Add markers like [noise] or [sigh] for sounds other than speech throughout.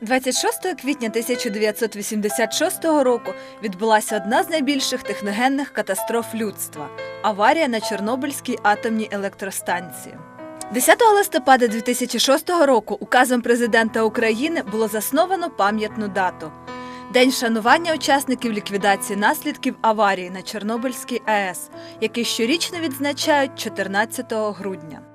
26 квітня 1986 року відбулася одна з найбільших техногенних катастроф людства аварія на Чорнобильській атомній електростанції. 10 листопада 2006 року указом президента України було засновано пам'ятну дату День шанування учасників ліквідації наслідків аварії на Чорнобильській АЕС, який щорічно відзначають 14 грудня.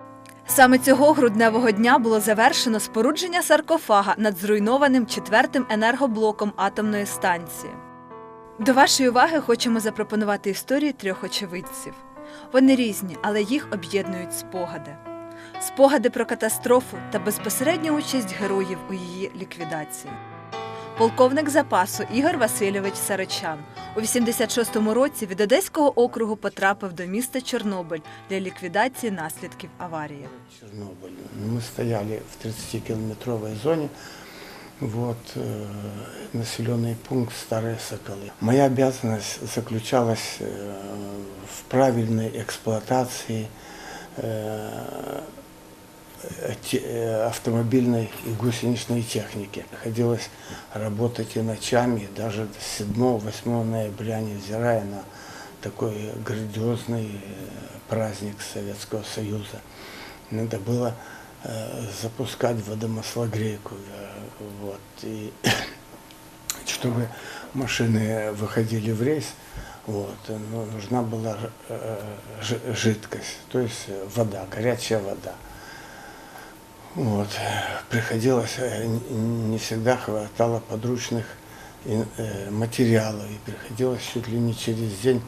Саме цього грудневого дня було завершено спорудження саркофага над зруйнованим четвертим енергоблоком атомної станції. До вашої уваги хочемо запропонувати історії трьох очевидців. Вони різні, але їх об'єднують спогади. Спогади про катастрофу та безпосередню участь героїв у її ліквідації Полковник запасу Ігор Васильович Саричан у 86-му році від Одеського округу потрапив до міста Чорнобиль для ліквідації наслідків аварії. Чернобыль. Мы стояли в 30-километровой зоне, вот, э, населенный пункт Старые Соколы. Моя обязанность заключалась э, в правильной эксплуатации э, те- э, автомобильной и гусеничной техники. Приходилось работать и ночами, даже 7-8 ноября, невзирая на такой грандиозный э, праздник Советского Союза. Надо было э, запускать водомаслогрейку. э, вот, и [coughs] чтобы машины выходили в рейс, вот, ну, нужна была э, жи- жидкость, то есть э, вода, горячая вода. Вот. Приходилось, э, н- не всегда хватало подручных и, э, материалов, и приходилось чуть ли не через день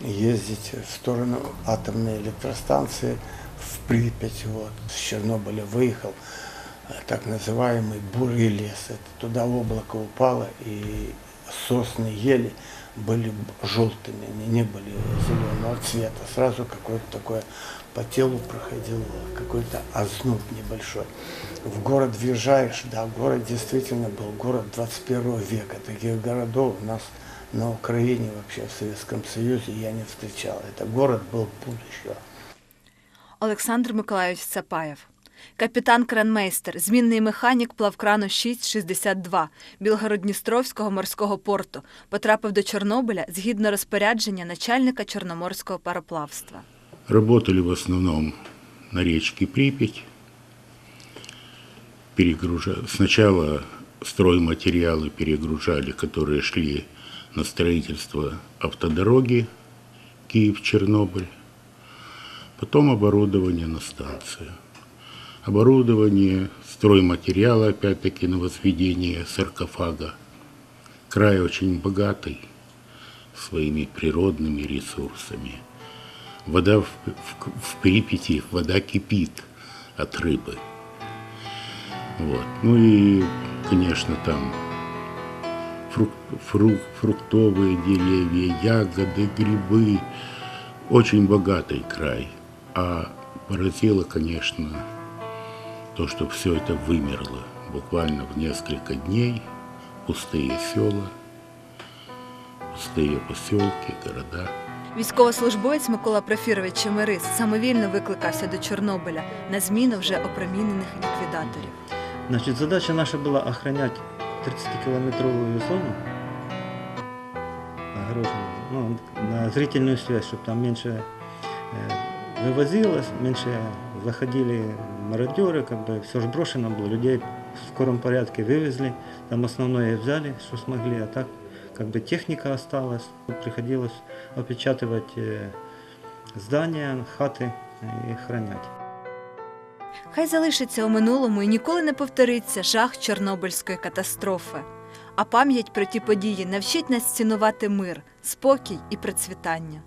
ездить в сторону атомной электростанции в Припять. Вот. С Чернобыля выехал э, так называемый бурый лес. Это туда облако упало, и сосны, ели были б- желтыми, они не были зеленого цвета. Сразу какое-то такое по телу проходил какой-то озноб небольшой. В город въезжаешь, да, город действительно был город 21 века. Таких городов у нас на Украине, вообще в Советском Союзе я не встречал. Это город был будущего. Олександр Миколайович Цапаєв. Капітан Кранмейстер, змінний механік плавкрану 662 Білгород-Дністровського морського порту, потрапив до Чорнобиля згідно розпорядження начальника Чорноморського пароплавства. Работали в основном на речке Припять. Перегружа- Сначала стройматериалы перегружали, которые шли на строительство автодороги Киев-Чернобыль. Потом оборудование на станции. Оборудование, стройматериалы, опять-таки, на возведение саркофага. Край очень богатый своими природными ресурсами. Вода в, в- в Припяти, вода кипит от рыбы. Вот. Ну и, конечно, там фрук- фру- фруктовые деревья, ягоды, грибы. Очень богатый край. А поразило, конечно, то, что все это вымерло буквально в несколько дней. Пустые села, пустые поселки, города. Військовослужбовець Микола Профірович Чемерис самовільно викликався до Чорнобиля на зміну вже опромінених ліквідаторів. Значит, задача наша была охранять 30-километровую зону, огороженную, ну, на зрительную связь, чтобы там меньше э, вывозилось, меньше заходили мародеры, как бы все же брошено было, людей в скором порядке вывезли, там основное взяли, что смогли, а так как бы техника осталась, приходилось опечатывать э, здания, хаты и охранять. Хай залишиться у минулому і ніколи не повториться жах Чорнобильської катастрофи. А пам'ять про ті події навчить нас цінувати мир, спокій і процвітання.